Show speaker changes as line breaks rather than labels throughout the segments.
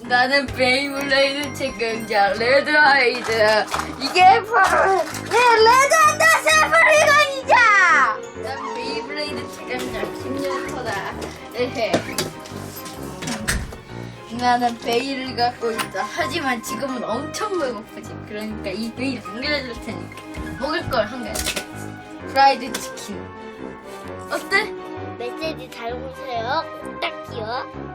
나는 베이블레이드 책임자 레드아이드. 이게 바로 내 레전드 세프리건이자 난 베이블레이드 책임자 김연서다. 에헤. 나는 베일을 갖고 있다. 하지만 지금은 엄청 배고프지. 그러니까 이 베일 안 그려줄 테니까. 먹을 걸 한 가지. 프라이드 치킨. 어때?
메시지 잘 보세요. 딱지요.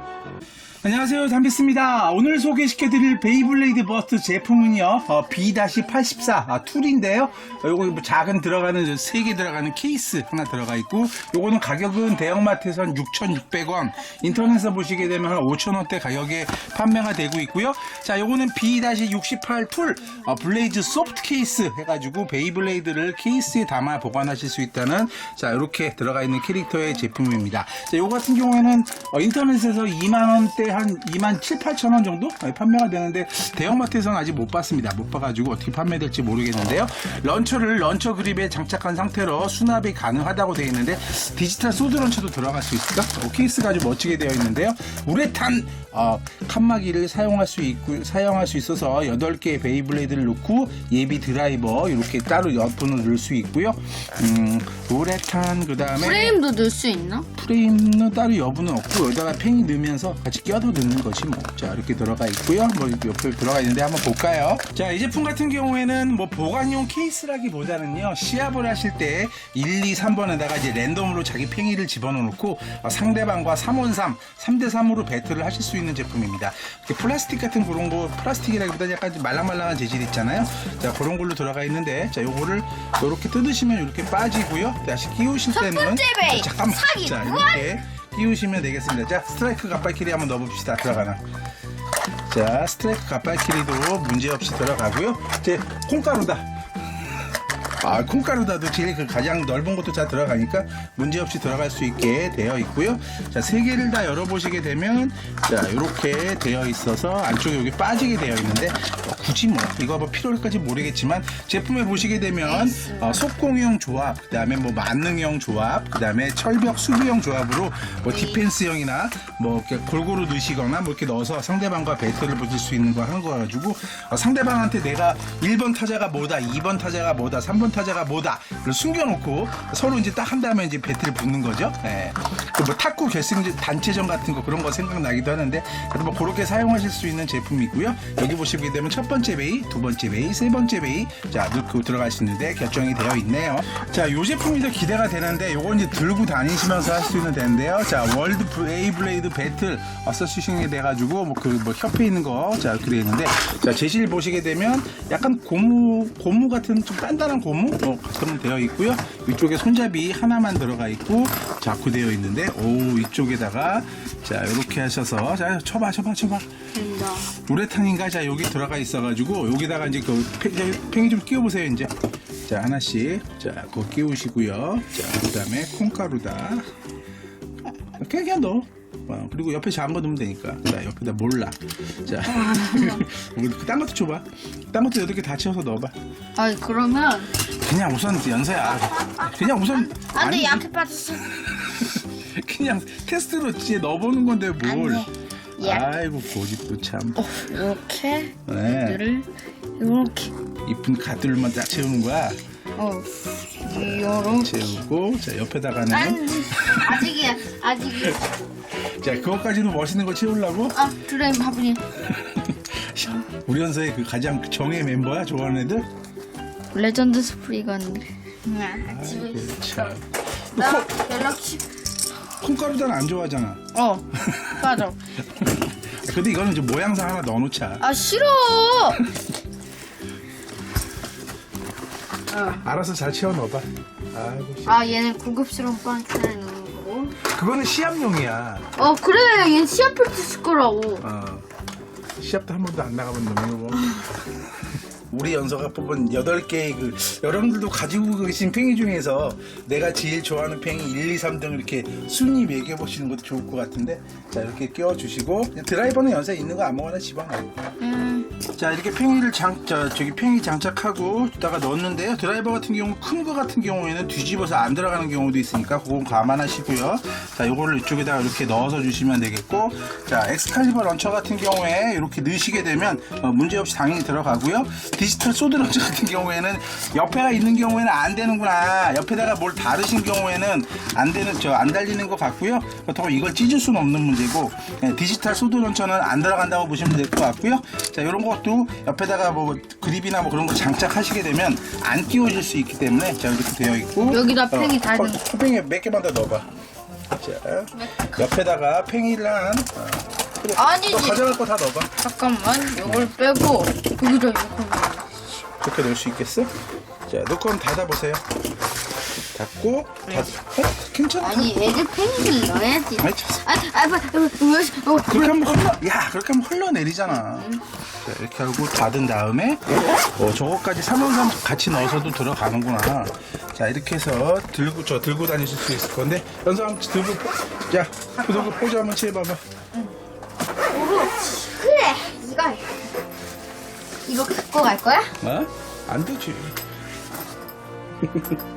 안녕하세요. 담비스입니다. 오늘 소개시켜드릴 베이블레이드 버스트 제품은요. 어, B-84 아, 툴인데요. 어, 요거 뭐 작은 들어가는 3개 들어가는 케이스 하나 들어가 있고 요거는 가격은 대형마트에서 한 6,600원 인터넷에서 보시게 되면 한 5,000원대 가격에 판매가 되고 있고요. 자 요거는 B-68 툴 어, 블레이즈 소프트 케이스 해가지고 베이블레이드를 케이스에 담아 보관하실 수 있다는 자 이렇게 들어가 있는 캐릭터의 제품입니다. 자 요거 같은 경우에는 어, 인터넷에서 2만원대 한 2만 7, 8천 원 정도 네, 판매가 되는데 대형마트에서는 아직 못 봤습니다. 못 봐가지고 어떻게 판매될지 모르겠는데요. 런처를 런처 그립에 장착한 상태로 수납이 가능하다고 되어 있는데 디지털 소드 런처도 들어갈 수 있을까? 어, 케이스가 아주 멋지게 되어 있는데요. 우레탄 어, 칸막이를 사용할 수 있고 사용할 수 있어서 8개의 베이블레이드를 넣고 예비 드라이버 이렇게 따로 옆으로 넣을 수 있고요. 음, 우레탄 그다음에
프레임도 넣을 수 있나?
프레임은 따로 여부는 없고 여기다가 팽이 넣으면서 같이 껴도 넣는 거지 뭐. 자 이렇게 들어가 있고요. 뭐 옆에 들어가 있는데 한번 볼까요? 자 이 제품 같은 경우에는 뭐 보관용 케이스라기보다는요 시합을 하실 때 1, 2, 3번에다가 이제 랜덤으로 자기 팽이를 집어넣고 어, 상대방과 3온3, 3대 3으로 배틀을 하실 수 있는 제품입니다. 플라스틱 같은 그런 거 플라스틱이라기보다 약간 좀 말랑말랑한 재질 있잖아요. 자 그런 걸로 들어가 있는데 자 요거를 이렇게 뜯으시면 이렇게 빠지고요. 다시 끼우실 때는 자, 잠깐만 자 이렇게 끼우시면 되겠습니다. 자, 스트라이크 갓발키리 한번 넣어봅시다. 들어가나. 자, 스트라이크 갓발키리도 문제없이 들어가고요. 이제 콩가루다. 아, 콩가루다도 제일 그 가장 넓은 것도 다 들어가니까 문제없이 들어갈 수 있게 되어 있고요. 자, 세 개를 다 열어보시게 되면 자, 이렇게 되어 있어서 안쪽에 여기 빠지게 되어 있는데 어, 굳이 뭐 이거 뭐 필요할까지 모르겠지만 제품에 보시게 되면 어, 속공형 조합, 그다음에 뭐 만능형 조합, 그다음에 철벽 수비형 조합으로 뭐 디펜스형이나 뭐 이렇게 골고루 넣으시거나 뭐 이렇게 넣어서 상대방과 배틀을 붙일 수 있는 거 하는 거 가지고 어, 상대방한테 내가 1번 타자가 뭐다, 2번 타자가 뭐다, 3번 타자가 뭐다 를 숨겨놓고 서로 이제 딱 한 다음에 이제 배틀을 붙는 거죠. 예. 그뭐 탁구 결승 단체전 같은 거 그런 거 생각나기도 하는데 그래도 뭐 그렇게 사용하실 수 있는 제품이고요. 여기 보시게 되면 첫 번째 베이, 두 번째 베이, 세 번째 베이 자 넣고 들어갈 수 있는데 결정이 되어 있네요. 자, 요 제품이 더 기대가 되는데 요거 이제 들고 다니시면서 할 수 있는 데인데요. 자, 월드 베이블레이드 배틀 어서시싱이 돼가지고 뭐 그뭐 협회 있는 거자 이렇게 돼 있는데 자 재질 보시게 되면 약간 고무 고무 같은 좀 단단한 고무 어, 그런 되어 있고요. 위쪽에 손잡이 하나만 들어가 있고 자꾸 되어 있는데 오 이쪽에다가 자 이렇게 하셔서 자 쳐봐 쳐봐 쳐봐.
된다.
우레탄인가? 자 여기 들어가 있어가지고 여기다가 이제 그 팽- 팽이 좀 끼워보세요 이제. 자 하나씩. 자 그거 끼우시고요. 자 그다음에 콩가루다. 그냥 그냥 넣어 어, 그리고 옆에 작은 거 넣으면 되니까. 자 옆에다 몰라. 자 딴 것도 줘봐. 딴 것도 여덟 개 다 채워서 넣어봐.
아니 그러면?
그냥 우선 연서야 그냥 우선
안돼
아니,
약해 빠졌어.
그냥 테스트로 이제 넣어보는 건데 뭘.
안 돼. 야.
아이고 고집도 참.
이렇게
네.
얘를 이렇게.
이쁜 가들만 딱 채우는 거야?
어 이렇게
채우고 자 옆에다가는.
안 아직이야 아직이야
자 그것까지도 멋있는 거 채우려고?
아 드레임 바브니.
우리 연서의 그 가장 정의 멤버야 좋아하는 애들?
레전드 스프리건들 집에
아이고,
있어
참.
나 갤럭시.
콩가루는 안 좋아하잖아.
어 맞아.
근데 이거는 좀 모양상 하나 넣어놓자.
아 싫어
알아서 잘 채워 넣어봐. 아이고 씨.
아 얘는 고급스러운 빵타에 넣는 거고.
그거는 시합용이야.
어 그래. 얘는 시합 프랙티스 거라고.
어. 시합도 한 번도 안 나가본 놈이고 뭐. 우리 연서가 뽑은 8개의 그 여러분들도 가지고 계신 팽이 중에서 내가 제일 좋아하는 팽이 1, 2, 3등 이렇게 순위 매겨 보시는 것도 좋을 것 같은데 자 이렇게 끼워 주시고 드라이버는 연서에 있는 거 아무거나 집어넣어
음
자자 이렇게 팽이를 장, 저, 저기 팽이 장착하고 다가 넣었는데요. 드라이버 같은 경우 큰 거 같은 경우에는 뒤집어서 안 들어가는 경우도 있으니까 그건 감안하시고요. 자 요거를 이쪽에다가 이렇게 넣어서 주시면 되겠고 자 엑스칼리버 런처 같은 경우에 이렇게 넣으시게 되면 어, 문제없이 당연히 들어가고요. 디지털 소드 런처 같은 경우에는 옆에가 있는 경우에는 안 되는구나. 옆에다가 뭘 다르신 경우에는 안 되는 저 안 달리는 것 같고요. 그렇다고 이걸 찢을 수는 없는 문제고 예, 디지털 소드 런처는 안 들어간다고 보시면 될 것 같고요. 자 이런 것도 옆에다가 뭐 그립이나 뭐 그런 거 장착하시게 되면 안 끼워질 수 있기 때문에 자 이렇게 되어 있고
여기다 팽이 다
어,
넣어.
팽이 몇 개만 더 넣어봐. 자 옆에다가 팽이랑 어, 그래,
아니지.
너 가져갈 거 다 넣어봐.
잠깐만 이걸 빼고 여기다 이렇게
이렇게 넣을 수 있겠어? 자 넣고 한번 닫아보세요. 닫고 닫. 어? 괜찮아.
아니 애들 팽이를 넣어야지
아이, 참.
아, 아, 어,
그렇게 하면 흘러, 야, 그렇게 하면 흘러내리잖아. 자, 이렇게 하고 닫은 다음에, 어, 저거까지 삼원삼 같이 넣어서도 들어가는구나. 자, 이렇게 해서 들고, 저 들고 다니실 수 있을 건데, 연서 한번 들고, 포- 자, 들고 포즈 한번 취해봐봐.
그래 이거 이거 갖고 갈 거야?
어? 안 되지.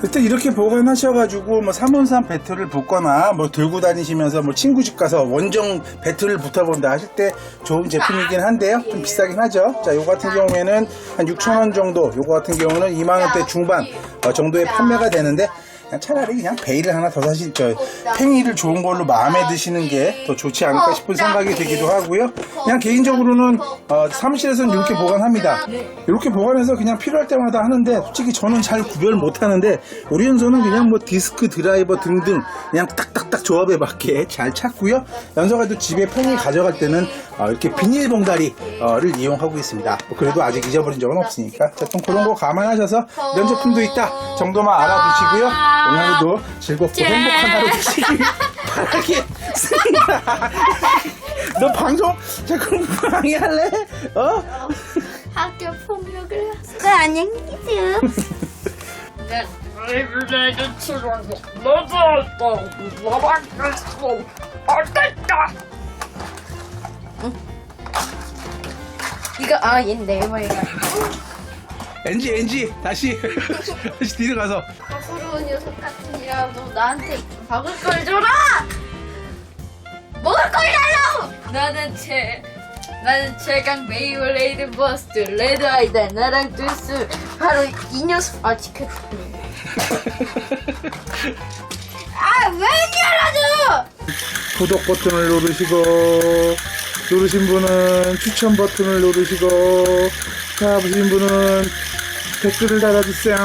그때 이렇게 보관하셔가지고 뭐 3원산 배틀을 붙거나 뭐 들고 다니시면서 뭐 친구 집 가서 원정 배틀을 붙어본다 하실 때 좋은 제품이긴 한데요. 좀 비싸긴 하죠. 자 요거 같은 경우에는 한 6천 원 정도 요거 같은 경우는 2만 원대 중반 어, 정도에 판매가 되는데 그냥 차라리 그냥 베일을 하나 더 사실 저 팽이를 좋은 걸로 마음에 드시는 게 더 좋지 않을까 싶은 생각이 들기도 하고요. 그냥 개인적으로는 어, 사무실에서는 이렇게 보관합니다. 이렇게 보관해서 그냥 필요할 때마다 하는데 솔직히 저는 잘 구별 못 하는데 우리 연서는 그냥 뭐 디스크 드라이버 등등 그냥 딱딱딱 조합에 맞게 잘 찾고요. 연서가 또 집에 팽이 가져갈 때는 어, 이렇게 비닐 봉다리를 이용하고 있습니다. 뭐 그래도 아직 잊어버린 적은 없으니까. 자, 좀 그런 거 감안하셔서 제품도 있다 정도만 알아두시고요 오늘도 즐겁고 행복한 하루 되시길 바라겠습니다 너 방송 자꾸 방해할래? 어?
학교 폭력을 네, 안녕히 계세요.
레이블레드 치료는 너도 너밖에서 어땠다
이거 아 얘네 이번이가
엔지 엔지 다시 다시 뒤로 가서
거스러운 녀석 같은 이라도 나한테 먹을 걸 줘라! 먹을 걸 달라고! 나는 제 나는 최강 메이블레이드 버스트 레드 아이다 나랑 둘수 바로 이 녀석 아 지켰네 아왜 열어줘!
구독 버튼을 누르시고 누르신 분은 추천 버튼을 누르시고 다 보신 분은 댓글을 달아주세요